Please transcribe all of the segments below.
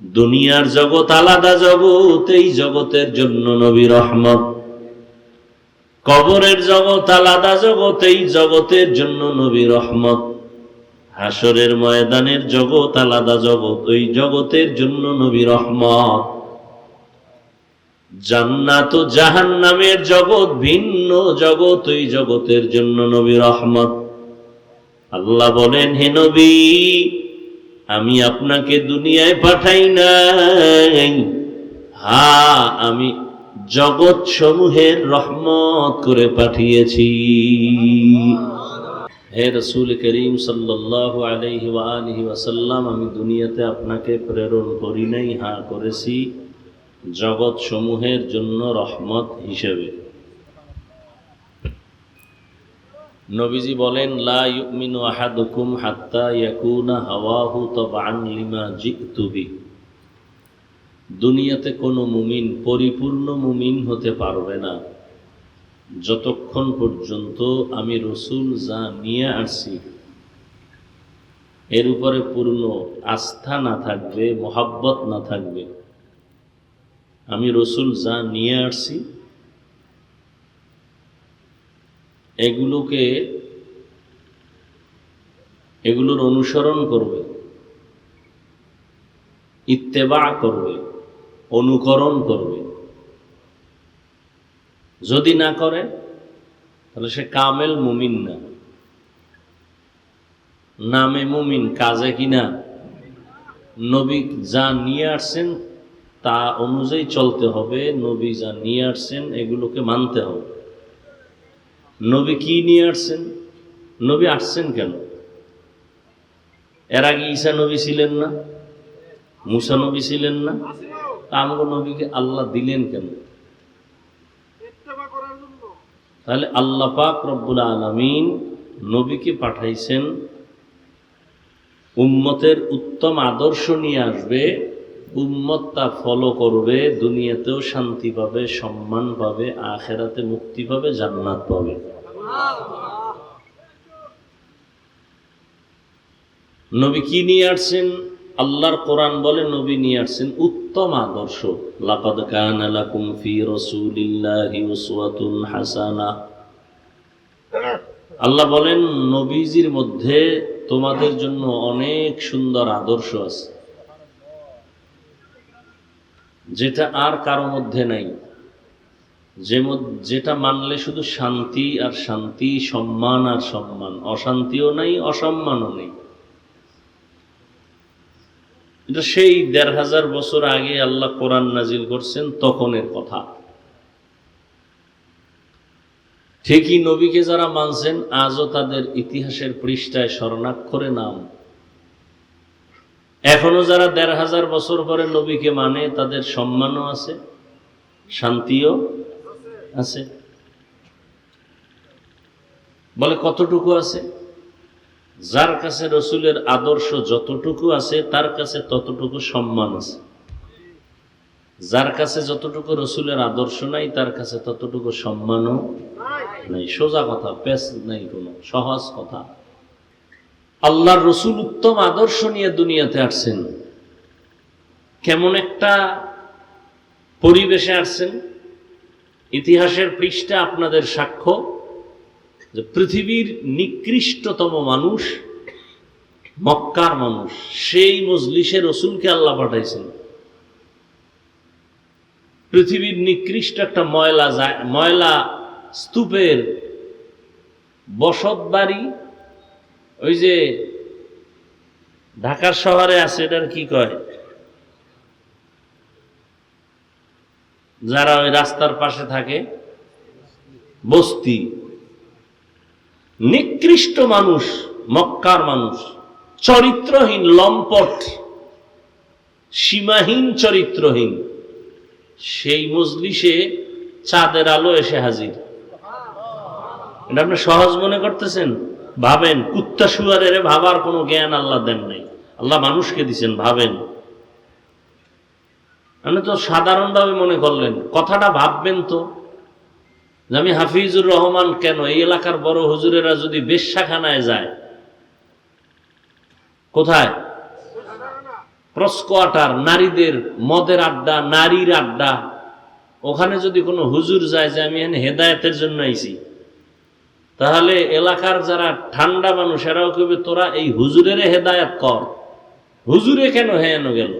দুনিয়ার জগৎ আলাদা জগৎ, এই জগতের জন্য নবী রহমত। কবরের জগৎ আলাদা জগৎ, এই জগতের জন্য নবী রহমত। হাসরের ময়দানের জগৎ আলাদা জগৎ, ওই জগতের জন্য নবী রহমত। জান্নাত ও জাহান নামের জগৎ ভিন্ন জগৎ, ওই জগতের জন্য নবী রহমত। আল্লাহ বলেন, হে নবী আমি আপনাকে দুনিয়ায় পাঠাই নাই। হা, আমি জগৎ সমূহের রহমত করে পাঠিয়েছি। হে রসুল করিম আলহি ওয়াসাল্লাম, আমি দুনিয়াতে আপনাকে প্রেরণ করি নাই, হা করেছি। জগৎ সমূহের জন্য রহমত হিসেবে। নবীজি বলেন, লা ইউমিনু আহাদুকুম হাত্তা ইয়াকুনা হাওয়াহু তাবআন লিমা জিতু বি। দুনিয়াতে কোনো মুমিন, পরিপূর্ণ মুমিন হতে পারবে না। যতক্ষণ পর্যন্ত আমি রসুল যা নিয়ে আসছি এর উপরে পূর্ণ আস্থা না থাকবে, মোহাব্বত না থাকবে, আমি রসুল যা নিয়ে আসছি এগুলোকে, এগুলোর অনুসরণ করবে, ইত্তেবা করবে, অনুকরণ করবে। যদি না করে, তাহলে সে কামেল মুমিন না। নামে মুমিন, কাজে কিনা। নবী যা নিয়ে আসছেন, তা অনুযায়ী চলতে হবে, নবী যা নিয়ে আসছেন, এগুলোকে মানতে হবে। নবী কি নিয়ে আসছেন? নবী আসছেন কেন? এর আগে ঈসা নবী ছিলেন না, মুসা নবী ছিলেন না আমগো নবীকে আল্লাহ দিলেন কেন? তাহলে আল্লাহ পাক রব্বুল আলমিন নবীকে পাঠাইছেন, উম্মতের উত্তম আদর্শ নিয়ে আসবে উম্মত তা ফলো করবে, দুনিয়াতেও শান্তি পাবে, সম্মান পাবে, আখেরাতে মুক্তি পাবে, জান্নাত পাবে। নবী কি নিয়ে আসছেন? আল্লাহর কোরআন বলে নবী নিয়ে আসছেন উত্তম আদর্শ। লাকাদ কানা লাকুম ফি রাসূলিল্লাহি উসওয়াতুন হাসানাহ আল্লাহ বলেন, নবীজির মধ্যে তোমাদের জন্য অনেক সুন্দর আদর্শ আছে। যেটা আর কারও মধ্যে নাই। যে যেটা মানলে শুধু শান্তি আর শান্তি, সম্মান আর সম্মান। অশান্তিও নাই, অসম্মানও নেই। এটা সেই দেড় হাজার বছর আগে আল্লাহ কোরআন নাজিল করছেন তখনের কথা। ঠিকই নবীকে যারা মানছেন, আজও তাদের ইতিহাসের পৃষ্ঠায় স্মরণাক্ষরে নাম এখনও যারা দেড় হাজার বছর পরে নবীকে মানে তাদের সম্মানও আছে, শান্তিও আছে। বলে কতটুকু আছে? যার কাছে রসুলের আদর্শ যতটুকু আছে, তার কাছে ততটুকু সম্মান আছে। যার কাছে যতটুকু রসুলের আদর্শ নাই, তার কাছে ততটুকু সম্মানও নাই। সোজা কথা পেস নাই কোনো, সহজ কথা। আল্লাহর রসুল উত্তম আদর্শ নিয়ে দুনিয়াতে আসছেন। কেমন একটা পরিবেশে আসছেন। ইতিহাসের পৃষ্ঠা আপনাদের সাক্ষ্য যে পৃথিবীর নিকৃষ্টতম মানুষ মক্কার মানুষ, সেই মজলিসের রসুলকে আল্লাহ পাঠাইছেন। পৃথিবীর নিকৃষ্ট একটা ময়লা ময়লা স্তূপের বসত বাড়ি ওই যে ঢাকার শহরে আছে, এটার কি কয়? যারা ওই রাস্তার পাশে থাকে, বস্তি। নিকৃষ্ট মানুষ, মক্কার মানুষ, চরিত্রহীন, লম্পট, সীমাহীন চরিত্রহীন, সেই মজলিসে চাঁদের আলো এসে হাজির। এটা আপনি সহজ মনে করতেছেন? ভাবেন, কুত্তা শুয়ারের ভাবার কোনো জ্ঞান আল্লাহ দেন নাই। আল্লাহ মানুষকে দিছেন, ভাবেন। আপনি তো সাধারণভাবে মনে করলেন, কথাটা ভাববেন তো। আমি হাফিজুর রহমান কেন? এই এলাকার বড় হুজুরেরা যদি বেশ্যাখানায় যায়, কোথায়? ক্রসকোয়াটার, নারীদের মদের আড্ডা, নারীর আড্ডা। ওখানে যদি কোনো হুজুর যায় যে আমি এখানে হেদায়তের জন্য আইছি তাহলে এলাকার যারা ঠান্ডা মানুষ, এরাও কবে তোরা এই হুজুরের হেদায়াত কর। হুজুরে কেন হেন গেল?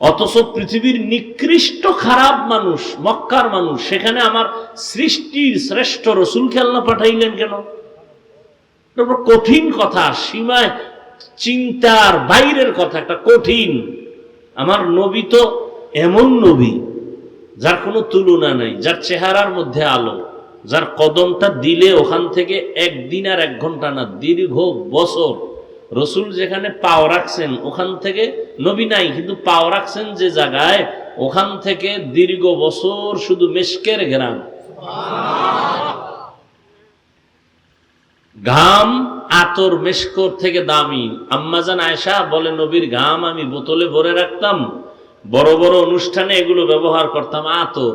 অথচ পৃথিবীর নিকৃষ্ট খারাপ মানুষ, মক্কার মানুষ, সেখানে আমার সৃষ্টির শ্রেষ্ঠ রসুল খেলনা পাঠাইলেন কেন? কঠিন কথা, সীমায় চিন্তার বাইরের কথা, একটা কঠিন। আমার নবী তো এমন নবী, যার কোনো তুলনা নাই, যার চেহারার মধ্যে আলো। যার কদমটা দিলে ওখান থেকে একদিন আর এক ঘণ্টা না, দীর্ঘ বছর। রসুল যেখানে পাও রাখছেন, ওখান থেকে নবী নাই, কিন্তু পাও রাখছেন যে জায়গায়, ওখান থেকে দীর্ঘ বছর শুধু মেশকের গ্রাম। ঘাম আতর মেশকর থেকে দামি। আম্মাজান আয়সা বলে, নবীর ঘাম আমি বোতলে ভরে রাখতাম। বড় বড় অনুষ্ঠানে এগুলো ব্যবহার করতাম আতর।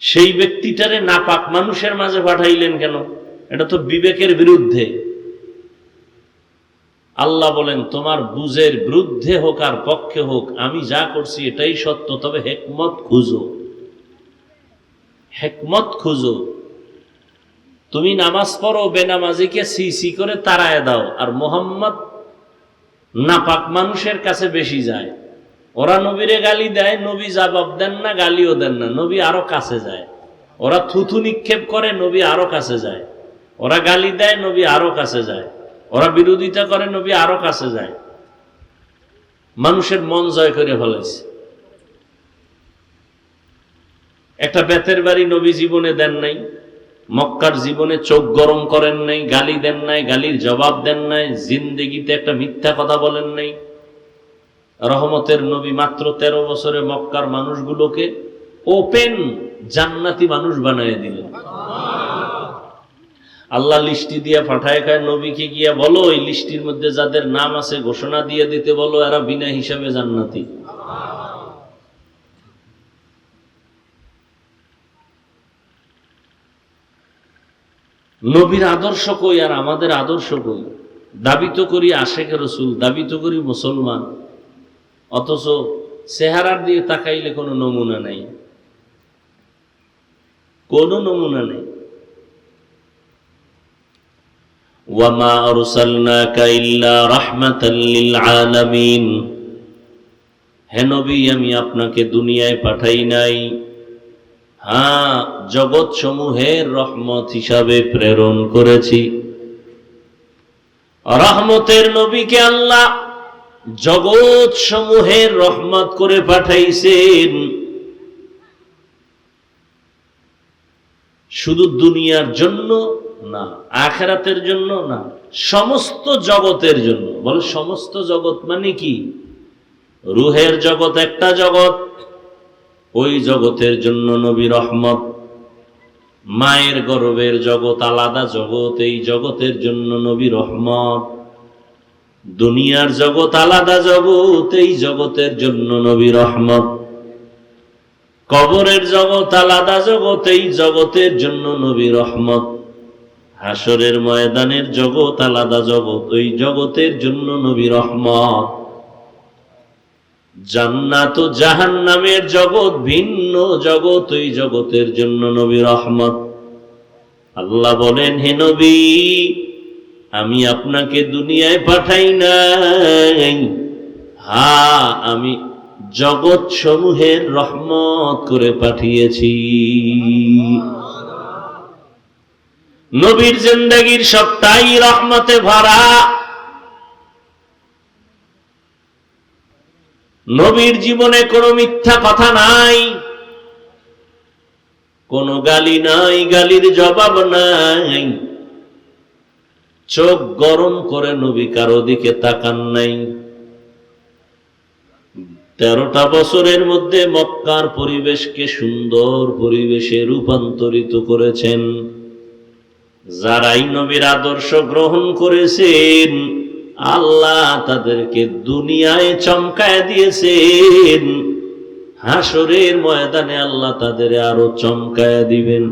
সেই ব্যক্তিটারে নাপাক মানুষের মাঝে পাঠাইলেন কেন? এটা তো বিবেকের বিরুদ্ধে। আল্লাহ বলেন, তোমার বুঝের বিরুদ্ধে হোক আর পক্ষে হোক, আমি যা করছি এটাই সত্য, তবে হেকমত খুঁজো। হেকমত খুঁজো। তুমি নামাজ পড়ো, বেনামাজিকে সি সি করে তাড়ায় দাও, আর মোহাম্মদ নাপাক মানুষের কাছে বেশি যায়। ওরা নবীরে গালি দেয়, নবী জবাব দেন না, গালিও দেন না, নবী আরও কাছে যায়। ওরা থুথু নিক্ষেপ করে, নবী আরও কাছে যায়। ওরা গালি দেয়, নবী আরও কাছে যায়। ওরা বিরোধিতা করে, নবী আরও কাছে যায়। মানুষের মন জয় করে ফেলেছে। একটা বেতের বাড়ি নবী জীবনে দেন নাই, মক্কার জীবনে চোখ গরম করেন নাই, গালি দেন নাই, গালির জবাব দেন নাই, জিন্দেগিতে একটা মিথ্যা কথা বলেন নাই। রহমতের নবী মাত্র তেরো বছরে মক্কার মানুষগুলোকে ওপেন জান্নাতি মানুষ বানিয়ে দিলেন। আল্লাহ লিস্টি দিয়ে পাঠায় খায়, নবীকে গিয়া বলো, এই লিস্টির মধ্যে যাদের নাম আছে ঘোষণা দিয়ে দিতে বলো, এরা বিনা হিসাবে জান্নাতি। নবীর আদর্শ কই আর আমাদের আদর্শ কই? দাবি তো করি আশেখ রসুল, দাবি তো করি মুসলমান। অথচ চেহারার দিয়ে তাকাইলে কোনো নমুনা নেই। কোনো নমুনা নেই। নবী, আমি আপনাকে দুনিয়ায় পাঠাই নাই। হ্যাঁ জগৎ সমূহের রহমত হিসাবে প্রেরণ করেছি। রহমতের নবীকে আল্লাহ জগৎ সমূহের রহমত করে পাঠাইছেন। শুধু দুনিয়ার জন্য না, আখেরাতের জন্য না, সমস্ত জগতের জন্য। বলে সমস্ত জগৎ মানে কি? রুহের জগৎ একটা জগৎ, ওই জগতের জন্য নবী রহমত। মায়ের গর্বের জগৎ আলাদা জগৎ, এই জগতের জন্য নবী রহমত। দুনিয়ার জগৎ আলাদা জগৎ, এই জগতের জন্য নবী রহমত। কবরের জগৎ আলাদা জগৎ, এই জগতের জন্য নবী রহমত। হাসরের ময়দানের জগৎ আলাদা জগৎ, ওই জগতের জন্য নবী রহমত। জান্নাত ও জাহান নামের জগৎ ভিন্ন জগৎ, ওই জগতের জন্য নবী রহমত। আল্লাহ বলেন, হে নবী আমি আপনাকে দুনিয়ায় পাঠাই নাই। হা আমি জগৎ সমূহের রহমত করে পাঠিয়েছি। নবীর জিন্দগির সবটাই রহমতে ভরা। নবীর জীবনে কোনো মিথ্যা কথা নাই। কোনো গালি নাই, গালির জবাব নাই। চোখ গরম করে নবী কারও দিকে তাকান নাই। তেরোটা বছরের মধ্যে মক্কার পরিবেশকে সুন্দর পরিবেশে রূপান্তরিত করেছেন। যারাই নবীর আদর্শ গ্রহণ করেছেন, আল্লাহ তাদেরকে দুনিয়ায় চমকায় দিয়েছেন। হাসরের ময়দানে আল্লাহ তাদের আরও চমকায় দিবেন।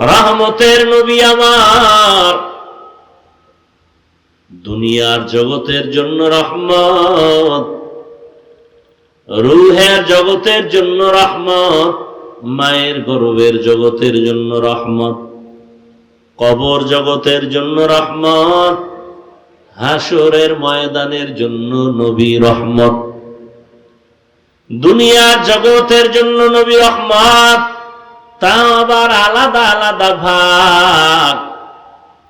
রহমতের নবী আমার। দুনিয়ার জগতের জন্য রহমত, রুহের জগতের জন্য রহমত, মায়ের গর্বের জগতের জন্য রহমত, কবর জগতের জন্য রহমত হাসরের ময়দানের জন্য নবী রহমত। দুনিয়ার জগতের জন্য নবী রহমত। তা আবার আলাদা আলাদা ভাগ।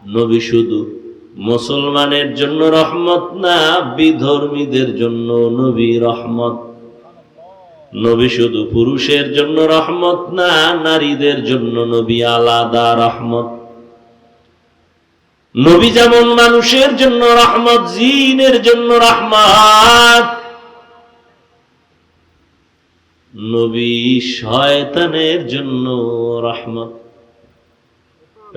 নবী শুধু মুসলমানের জন্য রহমত না, বিধর্মীদের জন্য নবী রহমত। নবী শুধু পুরুষের জন্য রহমত না, নারীদের জন্য নবী আলাদা রহমত। নবী যেমন মানুষের জন্য রহমত, জিনের জন্য রহমত নবী শয়তানের জন্য রহমত।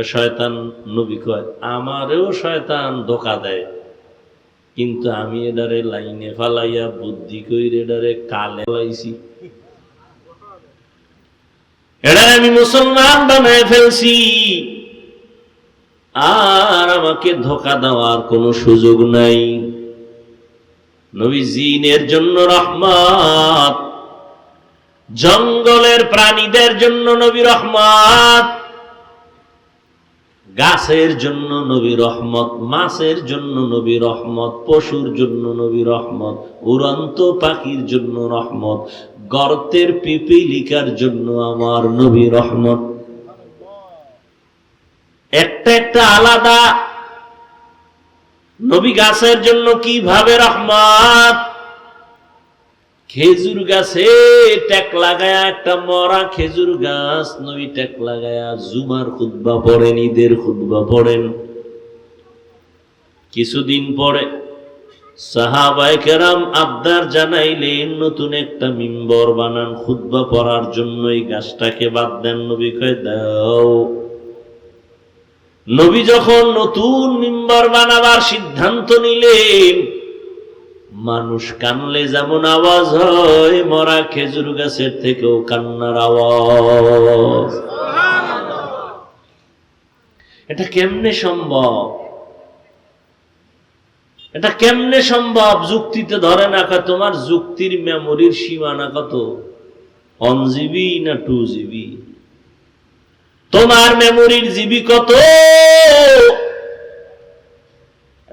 শয়তান নবী কয়, আমারেও শয়তান ধোকা দেয়। কিন্তু আমি এডারে লাইনে ফালাইয়া বুদ্ধি কইরে এডারে কালে লাইছি এডারে আমি মুসলমান বানায় ফেলছি। আর আমাকে ধোকা দেওয়ার কোনো সুযোগ নাই। নবী জিনের জন্য রহমত। জঙ্গলের প্রাণীদের জন্য নবী রহমত, গাছের জন্য নবী রহমত, মাছের জন্য নবী রহমত, পশুর জন্য নবী রহমত, উড়ন্ত পাখির জন্য রহমত, গর্তের পিপিলিকার জন্য আমার নবী রহমত। একটা একটা আলাদা নবী গাছের জন্য কীভাবে রহমত? খেজুর গাছে ট্যাক লাগায়া একটা মরা খেজুর গাছ, নবী ট্যাক লাগায়া জুমার খুদ্া পড়েন, ঈদের খুদ্া পড়েন। কিছুদিন পরে সাহাবাই কেরাম আবদার জানাইলেন, নতুন একটা মিম্বর বানান খুদ্া পড়ার জন্য এই গাছটাকে বাদ দেন। নবী কয়, দাও। নবী যখন নতুন মিম্বর বানাবার সিদ্ধান্ত নিলেন মানুষ কানলে যেমন আওয়াজ হয়, মরা খেজুর গাছের থেকেও কান্নার আওয়াজ। এটা কেমনে সম্ভব? এটা কেমনে সম্ভব? যুক্তিতে ধরে না তোমার যুক্তির মেমোরির সীমানা কত? ওয়ান জিবি না টু জিবি তোমার মেমোরির জিবি কত?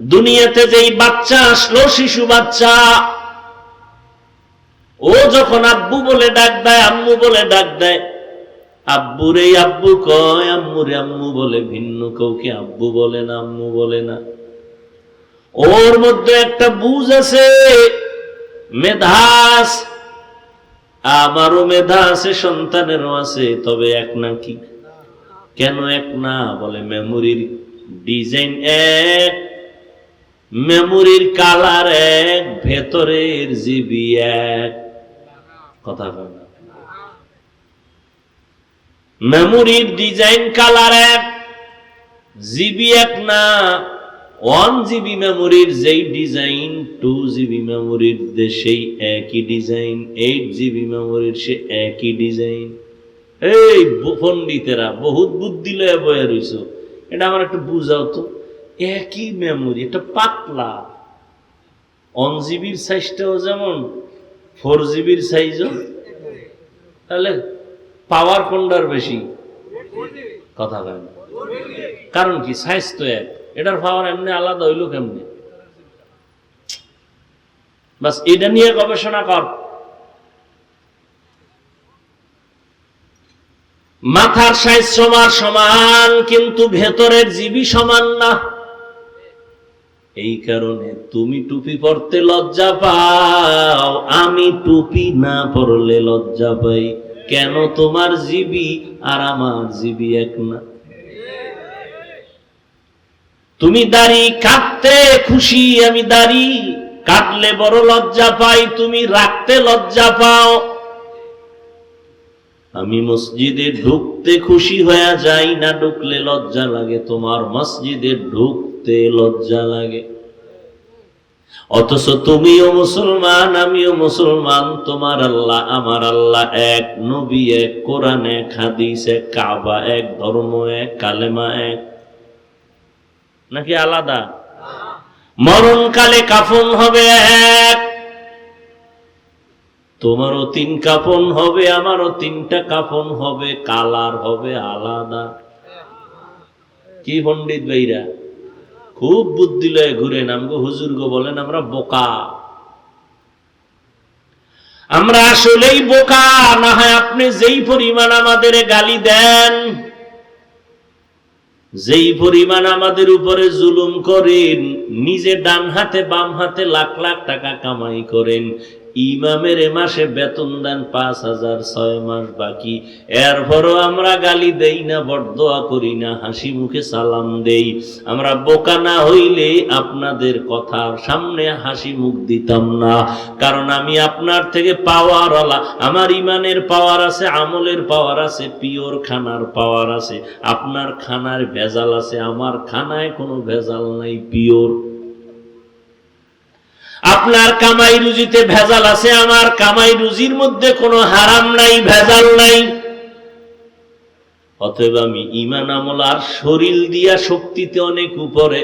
দুনিয়াতে যেই বাচ্চা আসলো, শিশু বাচ্চা, ও যখন আব্বু বলে ডাক দেয়, আম্মু বলে ডাক দেয়, আব্বুরে আব্বু কয়, আম্মুরে আম্মু বলে ভিন্ন কাউকে আব্বু বলে না, আম্মু বলে না। ওর মধ্যে একটা বুঝ আছে, মেধাস, আমারও মেধা আছে সন্তানেরও আছে, তবে এক না কি? কেন এক না? বলে মেমোরির ডিজাইন এক। মেমোরির কালার এক, ভেতরের জিবি এক। কথা না মেমোরির ডিজাইন কালার এক, জিবি এক না, ওয়ান জিবি মেমোরির যেই ডিজাইন, টু জিবি মেমোরির সেই একই ডিজাইন, এইট জিবি মেমোরির সে একই ডিজাইন। এই পণ্ডিতেরা বহুত বুদ্ধি লয়ে বয়ে রইছ। এটা আমার একটু বুঝাও তো। একই মেমোরি এটা পাতলা। ওয়ান জিবির সাইজটাও যেমন ফোর জিবির সাইজও তাহলে পাওয়ার কোনটার বেশি? কথা কয় না। কারণ কি? সাইজ তো এক। এটার পাওয়ার এমনি আলাদা, হইল কেমনি? বাস, এটা নিয়ে গবেষণা কর। মাথার সাইজ সমান সমান, কিন্তু ভেতরের জীবী সমান না। এই কারণে তুমি টুপি পরতে লজ্জা পাও। আমি টুপি না পরলে লজ্জা পাই। কেন তোমার জীবী আর আমার জীবী এক না? তুমি দাড়ি কাটতে খুশি, আমি দাড়ি কাটলে বড় লজ্জা পাই। তুমি রাখতে লজ্জা পাও। আমি মসজিদে ঢুকতে খুশি হয়ে যাই না ঢুকলে লজ্জা লাগে, তোমার মসজিদে ঢুকতে লজ্জা লাগে। অথচ তুমিও মুসলমান, আমিও মুসলমান, তোমার আল্লাহ, আমার আল্লাহ এক নবী, এক কোরআন, এক হাদিস, এক কাবা, এক ধর্ম, এক কালেমা, এক। নাকি আলাদা? মরণকালে কাফন হবে এক তোমারও তিন কাফন হবে, আমারও তিনটা কাফন হবে, কালার হবে আলাদা। কি পণ্ডিত ভাইরা? খুব বুদ্ধি লয়ে ঘুরে নামগো হুজুর গো বলেন, আমরা বোকা। আমরা আসলেই বোকা, না হয় আপনি যেই পরিমাণ আমাদের গালি দেন, যেই পরিমাণ আমাদের উপরে জুলুম করেন, নিজে ডান হাতে বাম হাতে লাখ লাখ টাকা কামাই করেন ইমামের এ মাসে বেতন দেন পাঁচ হাজার, ছয় মাস বাকি। এরপরও আমরা গালি দেই না, বরদোয়া করি না, হাসি মুখে সালাম দেই। আমরা বোকা না হইলে আপনাদের কথার সামনে হাসি মুখ দিতাম না। কারণ আমি আপনার থেকে পাওয়ার আলা আমার ইমানের পাওয়ার আছে, আমলের পাওয়ার আছে, পিওর খানার পাওয়ার আছে। আপনার খানার ভেজাল আছে, আমার খানায় কোনো ভেজাল নাই, পিওর। আপনার কামাই রুজিতে ভেজাল আছে, আমার কামাই রুজির মধ্যে কোনো হারাম নাই, ভেজাল নাই। অতএব আমি ইমান আমল আর শরীর দিয়া শক্তিতে অনেক উপরে,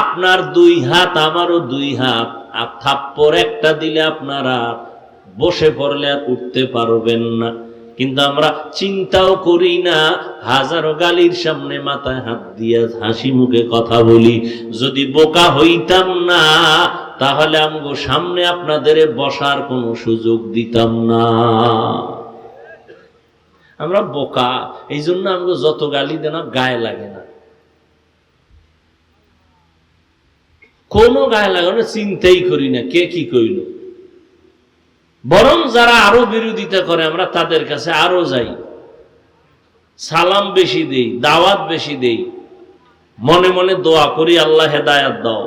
আপনার দুই হাত, আমারও দুই হাত, আর থাপ্পর একটা দিলে আপনারা বসে পড়লে আর উঠতে পারবেন না। কিন্তু আমরা চিন্তাও করি না, হাজারো গালির সামনে মাথায় হাত দিয়ে হাসি মুখে কথা বলি, যদি বোকা হইতাম না তাহলে আমগো সামনে আপনাদের বসার কোনো সুযোগ দিতাম না। আমরা বোকা এই জন্য আমগো যত গালি দেন গায়ে লাগে না। কোনো গায়ে লাগে না, চিন্তাই করি না, কে কি কইল। বরং যারা আরও বিরোধিতা করে, আমরা তাদের কাছে আরও যাই। সালাম বেশি দেই, দাওয়াত বেশি দেই। মনে মনে দোয়া করি, আল্লাহ হেদায়াত দাও।